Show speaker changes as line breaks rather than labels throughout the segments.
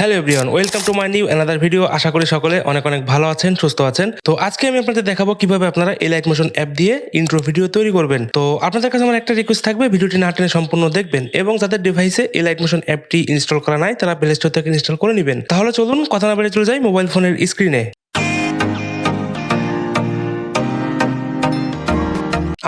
Hello everyone welcome to my new another video আশা করি সকলে অনেক অনেক ভালো আছেন, সুস্থ আছেন। তো আজকে আমি আপনাদের দেখাবো কীভাবে আপনারা এই লাইট মোশন অ্যাপ দিয়ে ইন্ট্রো ভিডিও তৈরি করবেন। তো আপনাদের কাছে আমার একটা রিকোয়েস্ট থাকবে, ভিডিওটি না টেনে সম্পূর্ণ দেখবেন এবং যাদের ডিভাইসে এই লাইট মোশন অ্যাপটি ইনস্টল করা নাই, তারা প্লে স্টোর থেকে ইনস্টল করে নেবেন। তাহলে চলুন, কথা না বেড়ে চলে যাই মোবাইল ফোনের স্ক্রিনে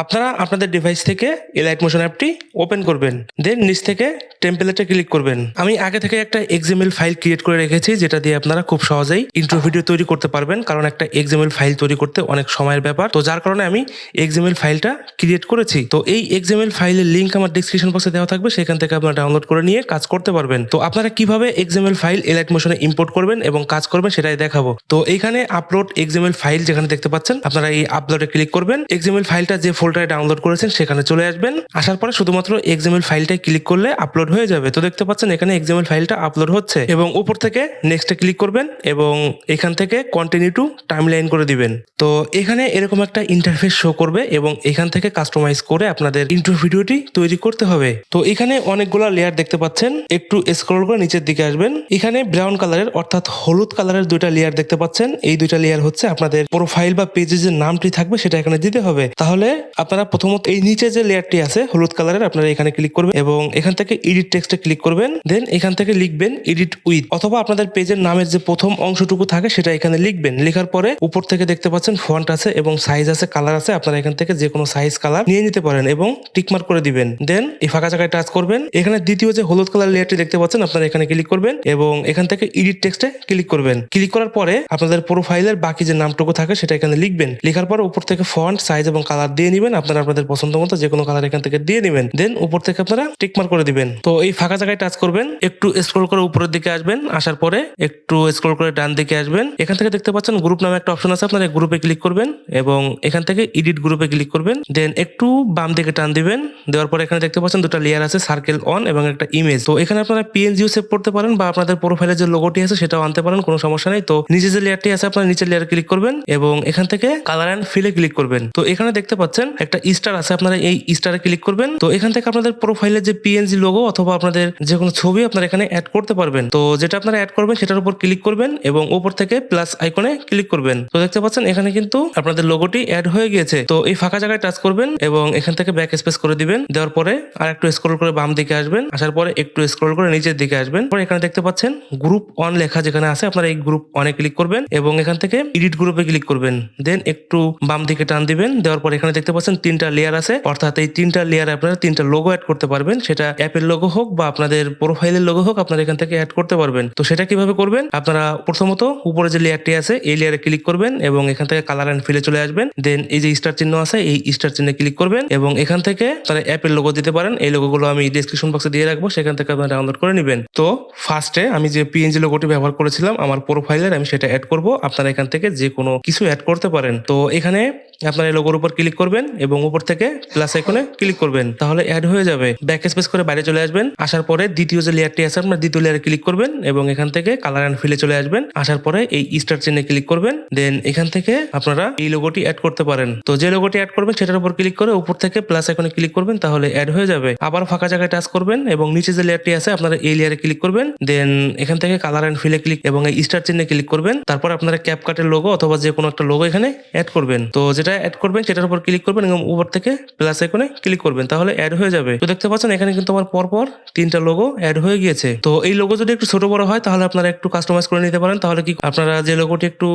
আপনারা আপনাদের ডিভাইস থেকে এই লাইট মোশন অ্যাপটি ওপেন করবেন দেন নিচ থেকে টেম্পলেটে ক্লিক করবেন। আমি আগে থেকে একটা এক্সএমএল ফাইল ক্রিয়েট করে রেখেছি, যেটা দিয়ে আপনারা খুব সহজেই ইন্ট্রো ভিডিও তৈরি করতে পারবেন, কারণ একটা এক্সএমএল ফাইল তৈরি করতে অনেক সময়ের ব্যাপার। তো যার কারণে আমি এক্সএমএল ফাইলটা ক্রিয়েট করেছি। তো এই এক্সএমএল ফাইলের লিঙ্ক আমার ডিসক্রিপশন বক্সে দেওয়া থাকবে, সেখান থেকে আপনারা ডাউনলোড করে নিয়ে কাজ করতে পারবেন। তো আপনারা কীভাবে এক্সএমএল ফাইল এলাইট মোশনে ইম্পোর্ট করবেন এবং কাজ করবেন সেটাই দেখাবো। তো এইখানে আপলোড এক্সএমএল ফাইল যেখানে দেখতে পাচ্ছেন, আপনারা এই আপলোডে ক্লিক করবেন। এক্সএমএল ফাইলটা যে ডাউনলোড করেছেন, সেখানে চলে আসবেন। আসার পরে শুধুমাত্র এক্সএমএল ফাইলটাই ক্লিক করলে আপলোড হয়ে যাবে। তো দেখতে পাচ্ছেন, এখানে এক্সএমএল ফাইলটা আপলোড হচ্ছে এবং উপর থেকে নেক্সটে ক্লিক করবেন এবং এখান থেকে কন্টিনিউ টু টাইমলাইন করে দিবেন। তো এখানে এরকম একটা ইন্টারফেস শো করবে এবং এখান থেকে কাস্টমাইজ করে আপনাদের ইন্ট্রো ভিডিওটি তৈরি করতে হবে। তো এখানে অনেকগুলো লেয়ার দেখতে পাচ্ছেন, একটু স্ক্রল করে নিচের দিকে আসবেন। এখানে ব্রাউন কালারের অর্থাৎ হলুদ কালারের দুইটা লেয়ার দেখতে পাচ্ছেন। এই দুইটা লেয়ার হচ্ছে আপনাদের প্রোফাইল বা পেজে যে নামটি থাকবে, সেটা এখানে দিতে হবে। তাহলে আপনারা প্রথমত এই নিচে যে লেয়ারটি আছে, হলুদ কালারের, আপনারা এখানে ক্লিক করবেন এবং এখান থেকে এডিট টেক্সটে ক্লিক করবেন দেন এখান থেকে লিখবেন এডিট উইথ অথবা আপনাদের পেজের নামের যে প্রথম অংশটুকু থাকে সেটা এখানে লিখবেন। লেখার পরে উপর থেকে দেখতে পাচ্ছেন ফন্ট আছে এবং সাইজ আছে কালার আছে, আপনারা এখান থেকে যে কোনো সাইজ কালার নিয়ে নিতে পারেন এবং টিকমার্ক করে দিবেন। দেন এই ফাঁকা জায়গায় টাচ করবেন। এখানে দ্বিতীয় যে হলুদ কালার লেয়ারটি দেখতে পাচ্ছেন, আপনারা এখানে ক্লিক করবেন এবং এখান থেকে এডিট টেক্সটে ক্লিক করবেন। ক্লিক করার পরে আপনাদের প্রোফাইলের বাকি যে নামটুকু থাকে সেটা এখানে লিখবেন। লেখার পর উপর থেকে ফন্ট সাইজ এবং কালার দিয়ে নেবেন। আপনারা আপনাদের পছন্দ মতো যে কোনো কালার এখান থেকে দিয়ে নেবেন দেন উপর থেকে আপনারা টিকমার্ক করে দিবেন। তো এই ফাঁকা জায়গায় টাচ করবেন, একটু স্ক্রল করে উপরের দিকে আসবেন, আসার পরে একটু স্ক্রল করে ডান দিকে আসবেন। এখান থেকে দেখতে পাচ্ছেন গ্রুপ নামে একটা অপশন আছে, আপনারা গ্রুপে ক্লিক করবেন এবং এখান থেকে এডিট গ্রুপে ক্লিক করবেন। দেন একটু বাম দিকে টান দিবেন, দেওয়ার পরে এখানে দেখতে পাচ্ছেন দুটো লেয়ার আছে সার্কেল অন এবং একটা ইমেজ তো এখানে আপনারা পিএনজিও সেভ করতে পারেন বা আপনাদের প্রোফাইলের যে লোগোটি আছে, সেটাও আনতে পারেন, কোনো সমস্যা নেই। তো নিচে যে লেয়ারটি আছে, আপনারা নিচের লেয়ার ক্লিক করবেন এবং এখান থেকে কালার অ্যান্ড ফিলে ক্লিক করবেন। তো এখানে দেখতে পাচ্ছেন একটা স্টার আছে, আপনারা এই স্টারে ক্লিক করবেন। তো এখান থেকে আপনাদের প্রোফাইলের যে পিএনজি লোগো অথবা আপনাদের যে কোনো ছবি আপনারা এখানে অ্যাড করতে পারবেন। তো যেটা আপনারা অ্যাড করবেন, সেটার উপর ক্লিক করবেন এবং উপর থেকে প্লাস আইকনে ক্লিক করবেন। তো দেখতে পাচ্ছেন, এখানে কিন্তু আপনাদের লোগোটি অ্যাড হয়ে গিয়েছে। তো এই ফাঁকা জায়গায় টাচ করবেন এবং এখান থেকে ব্যাক স্পেস করে দিবেন। দেওয়ার পরে আর একটু স্ক্রল করে বাম দিকে আসবেন। আসার পরে একটু স্ক্রল করে নিচের দিকে আসবেন। পরে এখানে দেখতে পাচ্ছেন গ্রুপ অন লেখা যেখানে আছে, আপনারা এই গ্রুপ অনে ক্লিক করবেন এবং এখান থেকে এডিট গ্রুপে ক্লিক করবেন। দেন একটু বাম দিকে টান দিবেন। দেওয়ার পর এখানে দেখতে পাচ্ছেন তিনটা লেয়ার আছে। অর্থাৎ এই তিনটা লেয়ারে আপনারা তিনটা লোগো অ্যাড করতে পারবেন। সেটা অ্যাপের লোগো হোক বা আপনাদের প্রোফাইলের লোগো হোক, আপনারা এখান থেকে অ্যাড করতে পারবেন। তো সেটা কীভাবে করবেন? আপনারা প্রথমত উপরে যে লেয়ারটি আছে, এই লেয়ারে ক্লিক করবেন এবং এখান থেকে কালার অ্যান্ড ফিলে চলে আসবেন। দেন এই যে স্টার চিহ্ন আছে, এই স্টার চিহ্নে ক্লিক করবেন এবং এখান থেকে তারা অ্যাপের লোগো দিতে পারেন। এই লোগোগুলো আমি ডিসক্রিপশন বক্সে দিয়ে রাখব, সেখান থেকে আপনারা ডাউনলোড করে নেবেন। তো ফার্স্টে আমি যে পিএনজি লোগোটি ব্যবহার করেছিলাম, আমার প্রোফাইলের আমি সেটা অ্যাড করব। আপনারা এখান থেকে যে কোনো কিছু অ্যাড করতে পারেন। তো এখানে আপনার এই লোগোর উপর ক্লিক করবেন এবং উপর থেকে প্লাস আইকনে ক্লিক করবেন। তাহলে অ্যাড হয়ে যাবে। ব্যাক স্পেস করে বাইরে চলে আসবেন। আসার পরে দ্বিতীয় যে লেয়ারটি আছে, আপনার দ্বিতীয় লেয়ারে ক্লিক করবেন এবং এখান থেকে কালার অ্যান্ড ফিলে চলে আসবেন। আসার পরে এই স্টার চিহ্নে ক্লিক করবেন। দেন এখান থেকে আপনারা এই লোগোটি অ্যাড করতে পারেন। তো যে লোগোটি অ্যাড করবেন, সেটার উপর ক্লিক করে উপর থেকে প্লাস আইকনে ক্লিক করবেন, তাহলে অ্যাড হয়ে যাবে। আবার ফাঁকা জায়গায় টাচ করবেন এবং নিচে যে লেয়ারটি আছে, আপনারা এই লেয়ারে ক্লিক করবেন। দেন এখান থেকে কালার অ্যান্ড ফিলে ক্লিক এবং এই স্টার চিহ্নে ক্লিক করবেন। তারপর আপনারা ক্যাপকাটের লোগো অথবা যে কোনো একটা লোগো এখানে অ্যাড করবেন। তো যেটা অ্যাড করবেন, সেটার উপর ক্লিক করবেন এবং উপর থেকে প্লাস আইকনে ক্লিক করবেন। তাহলে অ্যাড হয়ে যাবে। তো দেখতে পাচ্ছেন, এখানে কিন্তু আমার পরপর তিনটা লোগো অ্যাড হয়ে গিয়েছে। তো এই লোগো যদি একটু ছোট বড় হয়, তাহলে আপনারা একটু কাস্টমাইজ করে নিতে পারেন। তাহলে কি আপনারা যে লোগোটি একটু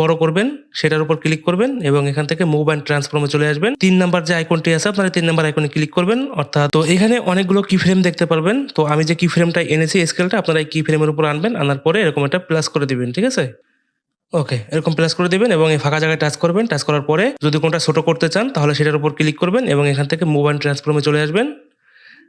বড় করবেন, সেটার উপর ক্লিক করবেন এবং এখান থেকে মুভ অ্যান্ড ট্রান্সফর্মে চলে আসবেন। তিন নাম্বার যে আইকনটি আছে, আপনারা তিন নাম্বার আইকনে ক্লিক করবেন। অর্থাৎ তো এখানে অনেকগুলো কি ফ্রেম দেখতে পারবেন। তো আমি যে কি ফ্রেমটা এনেছি স্কেলটা আপনারা এই কি ফ্রেমের উপর আনবেন। আনার পরে এরকম একটা প্লাস করে দিবেন, ঠিক আছে? ওকে এরকম প্লাস করে দেবেন এবং এই ফাঁকা জায়গায় টাচ করবেন। টাচ করার পরে যদি কোনটা ছোট করতে চান, তাহলে সেটার উপর ক্লিক করবেন এবং এখান থেকে মোবাইল ট্রান্সফর্মে চলে আসবেন।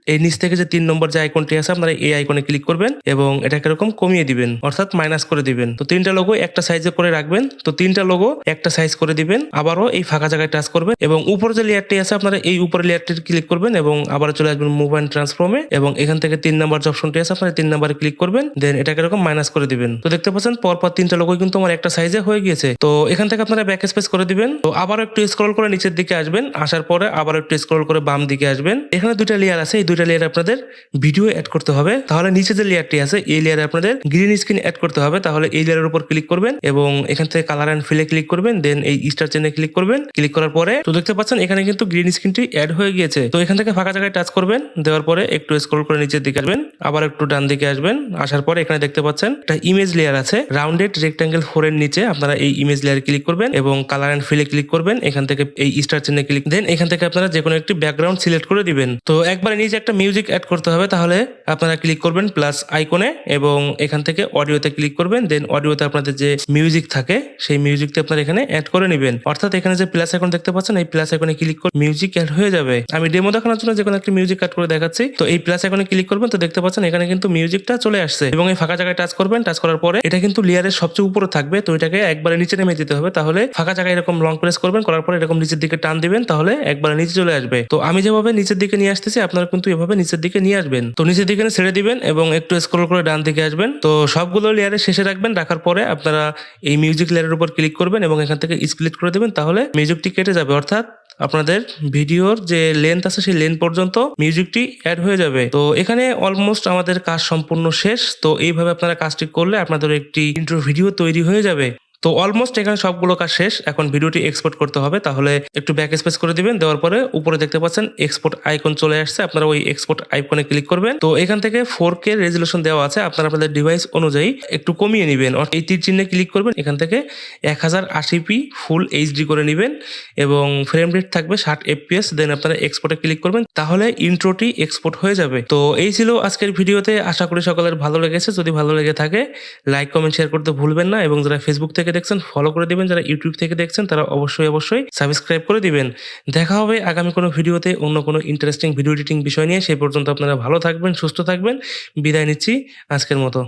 এই নিচ থেকে যে তিন নম্বর যে আইকনটি আছে, আপনারা এই আইকনে ক্লিক করবেন এবং এটাকে এরকম কমিয়ে দিবেন, অর্থাৎ মাইনাস করে দিবেন। তো তিনটা লোগো একটা সাইজে করে রাখবেন। তো তিনটা লোগো একটা সাইজ করে দিবেন, আবারও এই ফাঁকা জায়গায় টাচ করবেন এবং উপরে যে লেয়ারটি আছে, আপনারা এই উপরে লেয়ারটি ক্লিক করবেন এবং আবার চলে আসবেন অ্যান্ড ট্রান্সফর্মে এবং এখান থেকে তিন নাম্বার যে অপশনটি আছে, আপনারা তিন নাম্বারে ক্লিক করবেন দেন এটাকে এরকম মাইনাস করে দিবেন। তো দেখতে পাচ্ছেন, পরপর তিনটা লোগো কিন্তু আমার একটা সাইজে হয়ে গিয়েছে। তো এখান থেকে আপনারা ব্যাক স্পেস করে দিবেন। তো আবার একটু স্ক্রল করে নিচের দিকে আসবেন, আসার পরে আবার একটু স্ক্রল করে বাম দিকে আসবেন। এখানে দুইটা লেয়ার আছে, এই দুইটা লেয়ার আপনাদের ভিডিও অ্যাড করতে হবে। তাহলে নিচে যে লেয়ারটি আছে, এই লেয়ারে আপনাদের গ্রিন স্ক্রিন অ্যাড করতে হবে। তাহলে এই লেয়ারের উপর ক্লিক করবেন এবং এখান থেকে কালার অ্যান্ড ফিলে ক্লিক করবেন দেন এই স্টার চেনে ক্লিক করবেন। ক্লিক করার পরে, তো দেখতে পাচ্ছেন এখানে কিন্তু গ্রিন স্ক্রিনটি অ্যাড হয়ে গিয়েছে। তো এখান থেকে ফাঁকা জায়গায় টাচ করবেন, দেওয়ার পরে একটু স্ক্রল করে নিচের দিকে আসবেন, আবার একটু ডান দিকে আসবেন। আসার পরে এখানে দেখতে পাচ্ছেন একটা ইমেজ লেয়ার আছে রাউন্ডেড রেক্টাঙ্গেল ফোর এর নিচে আপনারা এই ইমেজ লেয়ারে ক্লিক করবেন এবং কালার অ্যান্ড ফিলে ক্লিক করবেন। এখান থেকে এই স্টার চিহ্নে ক্লিক দেন এখান থেকে আপনারা যে কোনো একটি ব্যাকগ্রাউন্ড সিলেক্ট করে দিবেন। তো একবার নিচে একটা মিউজিক অ্যাড করতে হবে, তাহলে আপনারা ক্লিক করবেন প্লাস আইকনে এবং এখান থেকে অডিওতে ক্লিক করবেন দেন অডিওতে আপনাদের যে মিউজিক থাকে, সেই মিউজিকটা আপনারা এখানে অ্যাড করে নেবেন। অর্থাৎ এখানে যে প্লাস আইকন দেখতে পাচ্ছেন, এই প্লাস আইকনে ক্লিক করে মিউজিক অ্যাড হয়ে যাবে। আমি ডেমো দেখানোর জন্য যে কোনো একটা মিউজিক অ্যাড করে দেখাচ্ছি। তো এই প্লাস আইকনে ক্লিক করবেন, তো দেখতে পাচ্ছেন এখানে কিন্তু মিউজিকটা চলে আসছে। এবং এই ফাঁকা জায়গায় টাচ করবেন টাচ করার পরে এটা কিন্তু লেয়ারের সবচেয়ে উপরে থাকবে, তো এটাকে একবারে নিচে নেমে দিতে হবে। তাহলে ফাঁকা জায়গায় এরকম লং প্রেস করবেন, করার পরে এরকম নিচের দিকে টান দিবেন, তাহলে একবারে নিচে চলে আসবে। তো আমি যেভাবে নিচের দিকে নিয়ে আসতেছি, আপনারা কিন্তু এভাবে নিচের দিকে নিয়ে আসবেন। তো নিচের দিকে ছেড়ে দিবেন এবং একটু স্ক্রল করে ডান দিকে আসবেন। তো সবগুলো লেয়ারে শেষে রাখবেন, রাখার পরে আপনারা এই মিউজিক লেয়ারের উপর ক্লিক করবেন এবং এখান থেকে স্প্লিট করে দেবেন, তাহলে মিউজিকটি কেটে যাবে। অর্থাৎ আপনাদের ভিডিওর যে লেন্থ আছে সেই লেন্থ পর্যন্ত মিউজিকটি অ্যাড হয়ে যাবে। তো এখানে অলমোস্ট আমাদের কাজ সম্পূর্ণ শেষ। তো এইভাবে আপনারা কাজটি করলে আপনাদের একটি ইন্ট্রো ভিডিও তৈরি হয়ে যাবে। তো অলমোস্ট এখানে সবগুলো কাজ শেষ। এখন ভিডিওটি এক্সপোর্ট করতে হবে, তাহলে একটু ব্যাক স্পেস করে দিবেন। দেওয়ার পরে উপরে দেখতে পাচ্ছেন এক্সপোর্ট আইকন চলে আসছে। আপনারা ওই এক্সপোর্ট আইকনে ক্লিক করবেন। তো এখান থেকে ফোর কে রেজলিউশন দেওয়া আছে। আপনারা আপনাদের ডিভাইস অনুযায়ী একটু কমিয়ে নেবেন। এই তীর চিহ্নে ক্লিক করবেন। এখান থেকে এক হাজার আশি পি ফুল এইচডি করে নেবেন এবং ফ্রেম রেট থাকবে ষাট এফপিএস দেন আপনারা এক্সপোর্টে ক্লিক করবেন। তাহলে ইন্ট্রোটি এক্সপোর্ট হয়ে যাবে। তো এই ছিল আজকের ভিডিওতে। আশা করি সকলের ভালো লেগেছে। যদি ভালো লেগে থাকে লাইক কমেন্ট শেয়ার করতে ভুলবেন না। এবং যারা ফেসবুক থেকে দেখছেন ফলো করে দিবেন। যারা ইউটিউব থেকে দেখছেন, তারা অবশ্যই অবশ্যই সাবস্ক্রাইব করে দিবেন। দেখা হবে আগামী কোনো ভিডিওতে অন্য কোনো ইন্টারেস্টিং ভিডিও এডিটিং বিষয় নিয়ে। সেই পর্যন্ত আপনারা ভালো থাকবেন, সুস্থ থাকবেন। বিদায় নিচ্ছি আজকের মতো।